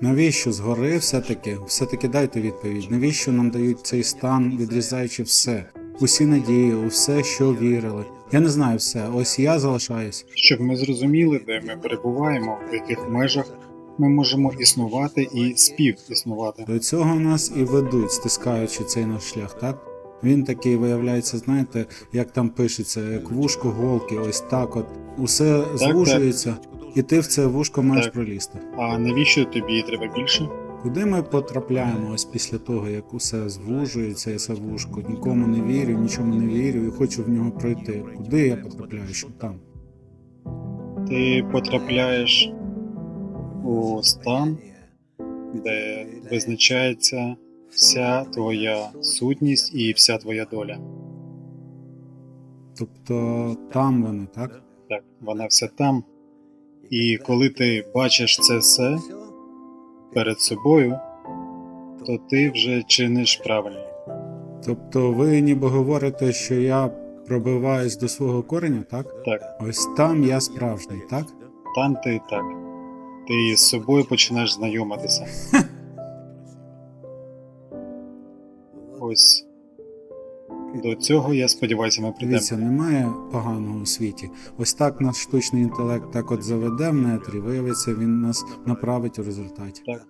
Навіщо згори все-таки? Все-таки дайте відповідь. Навіщо нам дають цей стан, відрізаючи все? Усі надії, у все, що вірили. Я не знаю все. Ось я залишаюсь. Щоб ми зрозуміли, де ми перебуваємо, в яких межах ми можемо існувати і співіснувати. До цього нас і ведуть, стискаючи цей наш шлях, так? Він такий виявляється, знаєте, як там пишеться, як вушко голки, ось так от. Усе звужується, і ти в це вушко маєш Так. пролізти. А навіщо тобі треба більше? Куди ми потрапляємо ось після того, як усе звужується, і це вушко? Нікому не вірю, нічому не вірю і хочу в нього пройти. Куди я потрапляю, щоб там? Ти потрапляєш у стан, де визначається вся твоя сутність і вся твоя доля. Тобто там вони, так? Так, вона вся там. І коли ти бачиш це все перед собою, то ти вже чиниш правильно. Тобто ви ніби говорите, що я пробиваюсь до свого кореня, так? Так, Ось там я справжній, так? там ти так. Ти з собою починаєш знайомитися. Ось до цього я сподіваюся, ми прийдемо. Дивіться, немає поганого у світі. Ось так наш штучний інтелект так от заведе в нетрі, виявиться, він нас направить у результаті. Так.